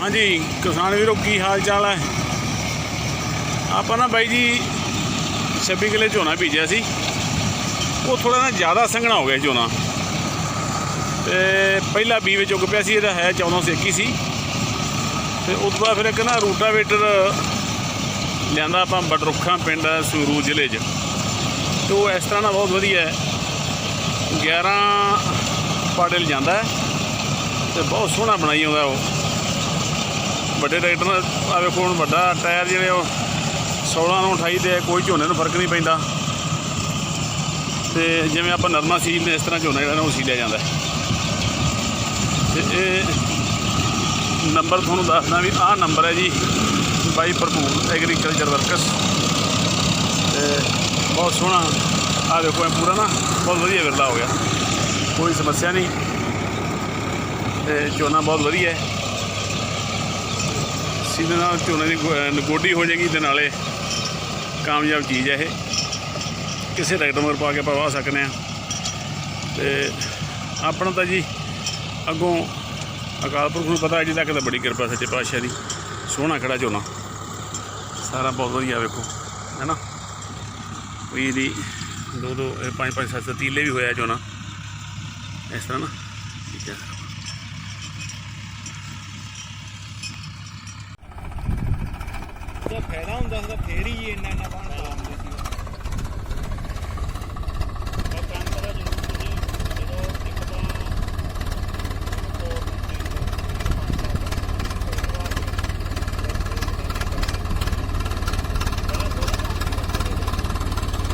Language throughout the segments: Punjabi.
ਹਾਂਜੀ, ਕਿਸਾਨ ਵੀਰੋ, ਕੀ ਹਾਲ ਚਾਲ ਹੈ? ਆਪਾਂ ਨਾ ਬਾਈ ਜੀ 26 ਕਿਲੇ ਝੋਨਾ ਬੀਜਿਆ ਸੀ। ਉਹ ਥੋੜਾ ਨਾ ਜ਼ਿਆਦਾ ਸੰਘਣਾ ਹੋ ਗਿਆ ਝੋਨਾ। ਤੇ ਪਹਿਲਾ ਬੀ ਵਿੱਚ ਉੱਗ ਪਿਆ ਸੀ, ਇਹਦਾ ਹੈ 1421 ਸੀ। ਤੇ ਉਸ ਤੋਂ ਬਾਅਦ ਫਿਰ ਇੱਕ ਨਾ ਰੂਟਾਵੇਟਰ ਲਿਆਂਦਾ ਆਪਾਂ ਬਟਰੁੱਖਾਂ ਪਿੰਡ ਸੂਰੂ ਜ਼ਿਲ੍ਹੇ 'ਚ। ਤੇ ਉਹ ਇਸ ਤਰ੍ਹਾਂ ਦਾ ਬਹੁਤ ਵਧੀਆ ਹੈ। 11 ਪਾਡਲ ਜਾਂਦਾ ਹੈ ਤੇ ਬਹੁਤ ਸੋਹਣਾ ਬਣਾਈ ਆਉਂਦਾ ਉਹ। ਵੱਡੇ ਟਰੈਕਟਰ ਨਾਲ ਆ ਵੇਖੋ ਹੁਣ ਵੱਡਾ ਟਾਇਰ ਜਿਹੜੇ ਉਹ 16 ਨੂੰ 28 ਦੇ ਕੋਈ ਝੋਨੇ ਨੂੰ ਫ਼ਰਕ ਨਹੀਂ ਪੈਂਦਾ। ਤੇ ਜਿਵੇਂ ਆਪਾਂ ਨਰਮਾ ਸੀਲ ਇਸ ਤਰ੍ਹਾਂ ਝੋਨਾ ਜਿਹੜਾ ਨਾ ਉਹ ਸੀਲਿਆ ਜਾਂਦਾ। ਹੈ। ਤੇ ਇਹ ਨੰਬਰ ਤੁਹਾਨੂੰ ਦੱਸਦਾ ਵੀ ਆਹ ਨੰਬਰ ਹੈ ਜੀ, ਬਾਈ ਭਰਪੂਰ ਐਗਰੀਕਲਚਰ ਵਰਕਰਸ ਤੇ ਬਹੁਤ ਸੋਹਣਾ ਆ ਵੇਖੋ ਇਹ ਪੂਰਾ ਨਾ, ਬਹੁਤ ਵਧੀਆ ਵਿਰਲਾ ਹੋ ਗਿਆ। ਕੋਈ ਸਮੱਸਿਆ ਨਹੀਂ। ਤੇ ਝੋਨਾ ਬਹੁਤ ਵਧੀਆ ਹੈ। ਸਿੱਧੇ ਨਾਲ ਝੋਨੇ ਦੀ ਗੋ- ਗੋਡੀ ਹੋ ਜਾਏਗੀ ਤੇ ਨਾਲੇ ਕਾਮਯਾਬ ਚੀਜ਼ ਹੈ ਇਹ। ਕਿਸੇ ਟਰੈਕਟਰ ਮਗਰ ਪਾ ਕੇ ਆਪਾਂ ਵਾਹ ਸਕਨੇ ਆ। ਤੇ ਆਪਣਾ ਤਾਂ ਜੀ ਅੱਗੋਂ ਅਕਾਲ ਪੁਰਖ ਨੂੰ ਪਤਾ, ਅਜੇ ਤੱਕ ਤਾਂ ਬੜੀ ਕਿਰਪਾ ਸੱਚੇ ਪਾਤਸ਼ਾਹ ਦੀ। ਸੋਹਣਾ ਖੜਾ ਝੋਨਾ। ਸਾਰਾ ਬਹੁਤ ਵਧੀਆ ਵੇਖੋ ਹੈ ਨਾ ਕੋਈ ਇਹਦੀ ਦੋ ਦੋ ਇਹ ਪੰਜ ਪੰਜ ਸੱਤ ਸੱਤ ਤੀਲੇ ਵੀ ਹੋਇਆ ਝੋਨਾ। ਇਸ ਤਰ੍ਹਾਂ ਨਾ? ਠੀਕ ਹੈ ਜੇ ਫਾਇਦਾ ਹੁੰਦਾ ਤਾਂ ਫੇਰ ਹੀ ਇੰਨਾ ਇੰਨਾ ਬਾਣ ਲਾਉਂਦੇ ਸੀ ਉਹ ਕੰਮ ਕਰਾ ਜ਼ਰੂਰ ਜੀ ਜਦੋਂ ਇੱਕ ਤਾਂ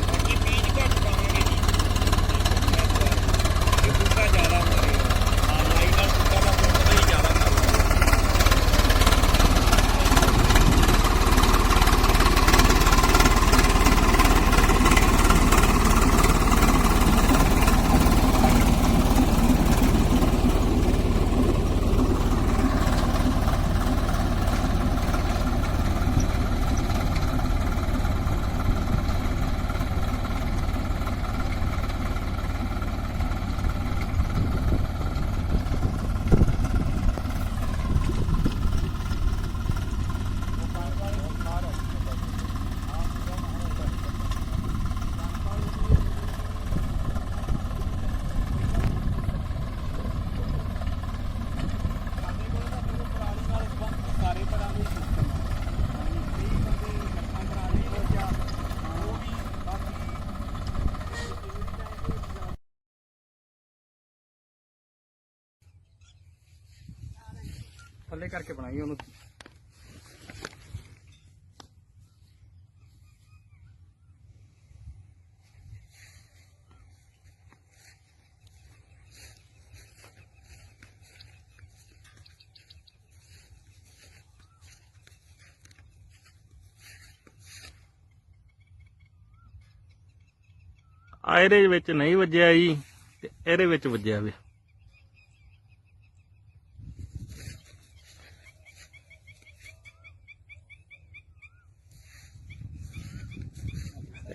ਬਾਕੀ ਬੀਜ ਘੱਟ ਪਾਵਾਂਗੇ ਜੀ ਇਹ ਬੂਟਾ ਜ਼ਿਆਦਾ ਮਰੇਗਾ ਹਾਂ ਲਾਈ ਨਾਲ ਬੂਟਾ ਦਾ ਮੁੱਲ ਹੀ ਜ਼ਿਆਦਾ ਮਰੇਗਾ ਸਾਰੇ ਤਰ੍ਹਾਂ ਦੇ ਸਿਸਟਮ ਆ ਕਈ ਬੰਦੇ ਲੱਖਾਂ ਪੁਰਾਣੇ ਹੋ ਜਾਂ ਉਹ ਵੀ ਬਾਕੀ ਥੱਲੇ ਕਰਕੇ ਬਣਾਈ ਉਹਨੂੰ। ਆ ਇਹਦੇ ਵਿੱਚ ਨਹੀਂ ਵੱਜਿਆ ਜੀ, ਤੇ ਇਹਦੇ ਵਿੱਚ ਵੱਜਿਆ ਵੀ।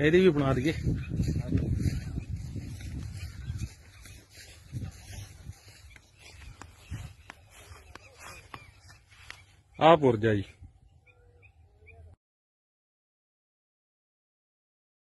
ਇਹਦੀ ਵੀ ਬਣਾ ਦਈਏ। ਆਹ ਪੁਰਜਾ ਜੀ।